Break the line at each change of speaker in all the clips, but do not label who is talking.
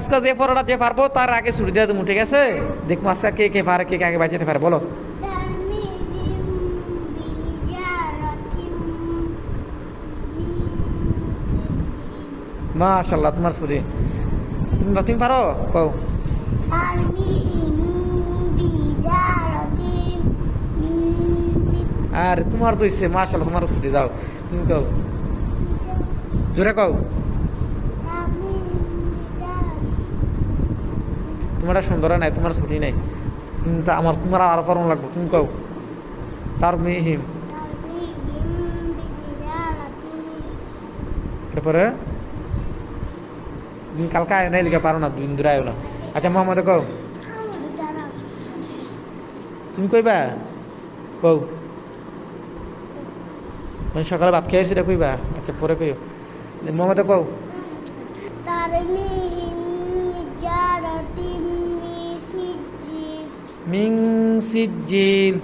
আজকে যে পড়াটা যে পারব, তার আগে ছুটি দিয়ে দেবো ঠিক আছে? দেখব আজকে কে কে পারে, কে কে আগে বাঁচাতে পারে, বলো। মাশাল্লাহ তোমার ছুটি। তুমি তুমি পারো? কও। আর, তোমার তো ইচ্ছে মাশাল্লাহ তোমার ছুটি, যাও। তুমি কও। জোরে কও। তোমার সুন্দর নাই, তোমার ছুটি নাই। কিন্তু আমার তোমার আরও ফরম লাগবে, তুমি কও। তার মিহিম এরপরে তুমি কালকে আয় নাই লিখে পারো না, দুদিন ধরে আয়ো না। আচ্ছা মোহাম্মদ কও। তুমি কইবা? কও। মানে সকালে ভাত খেয়েছি এটা কইবা? আচ্ছা পরে কইও। মোহাম্মদ কও। মিং সিজিল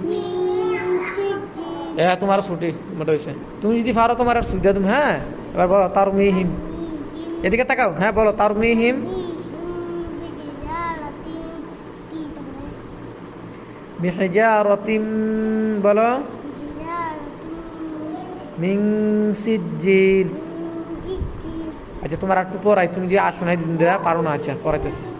এ তোমার ছুটি মোটা হয়েছে তুমি যদি পারো তোমার আর সুবিধা তুমি হ্যাঁ? এবার বলো তার মিহিম। এদিকে তাকাও হ্যাঁ বলো তার মিহিম বিহিজারাতিম বলো। মিং সিজিল আচ্ছা তোমার একটু পড়াই তুমি যে আসো নাই পারো না আচ্ছা পড়াইতেছি।